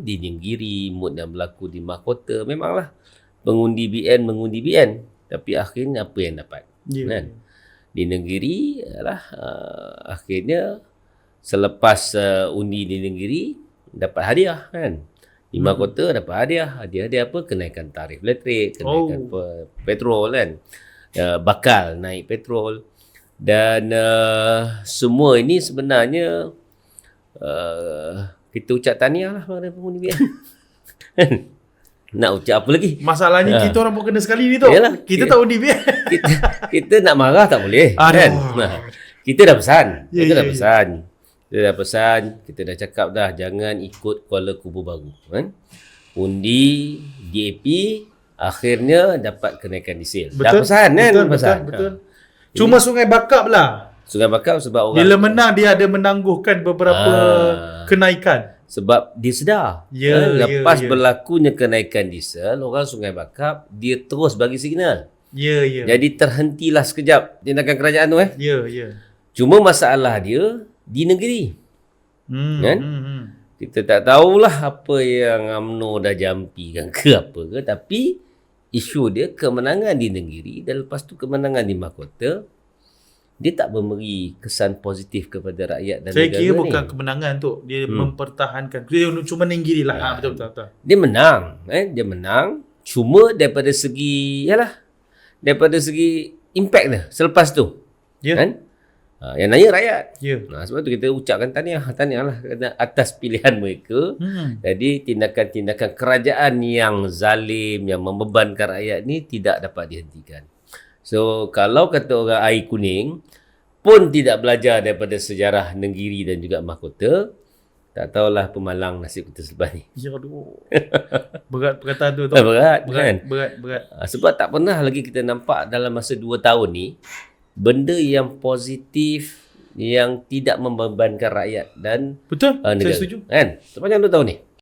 di mood yang berlaku di mahkota memanglah. Mengundi BN mengundi BN tapi akhirnya apa yang dapat? Ya. kan? di Nenggiri adalah uh, akhirnya selepas uh, undi di dapat hadiah kan? Di Hmm. mahkota dapat hadiah. Hadiah dia apa? Kenaikan tarif elektrik kenaikan Oh. pe- petrol kan? Uh, bakal naik petrol. Dan uh, semua ini sebenarnya uh, kita ucap tahniah lah kepada pengundi BN nak ucap apa lagi Masalahnya Ha. kita orang pun kena sekali ni tau. Yalah. Kita Ya. tak undi biar. kita, kita nak marah tak boleh Aduh. kan nah, kita dah pesan Ya, kita ya, dah ya. pesan kita dah pesan kita dah cakap dah jangan ikut Kuala Kubu baru kan undi DAP akhirnya dapat kenaikan diesel dah pesan kan Betul, pesan betul, betul. Ha. Cuma Sungai Bakap lah. Sungai Bakau sebab orang Bila menang dia ada menangguhkan beberapa Ah. kenaikan. sebab dia sedar Ya, kan? ya, lepas ya. berlakunya kenaikan diesel orang Sungai Bakap dia terus bagi signal Ya, ya. jadi terhentilah sekejap tindakan kerajaan tu eh Ya, ya. Cuma masalah dia di negeri. Hmm, Kan? hmm, hmm. Kita tak tahulah apa yang UMNO dah jampikan ke apa ke. Tapi isu dia kemenangan di negeri dan lepas tu kemenangan di mahkota. Dia tak memberi kesan positif kepada rakyat dan Saya negara kira ni. bukan kemenangan tu. Dia Hmm. mempertahankan. Dia cuma nenggiri lah. Ha, betul, betul, betul. Dia menang. Eh? Dia menang. Cuma daripada segi... Yalah. Daripada segi impact dia selepas tu. Ya. Kan? Ha, yang nanya rakyat. Ya. Nah, sebab tu kita ucapkan tahniah. Tahniah lah atas pilihan mereka. Hmm. Jadi tindakan-tindakan kerajaan yang zalim, yang membebankan rakyat ni tidak dapat dihentikan. So kalau kata orang air kuning pun tidak belajar daripada sejarah Nenggiri dan juga Mahkota, tak tahulah pemalang nasib kita selepas ni. Ya, aduh. Berat perkataan tu. Tak tu. berat, Berat, kan? berat, berat. Ah, Sebab tak pernah lagi kita nampak dalam masa 2 tahun ni benda yang positif yang tidak membebankan rakyat dan Betul, uh, saya negara. setuju. Kan? Sepanjang 2 tahun ni.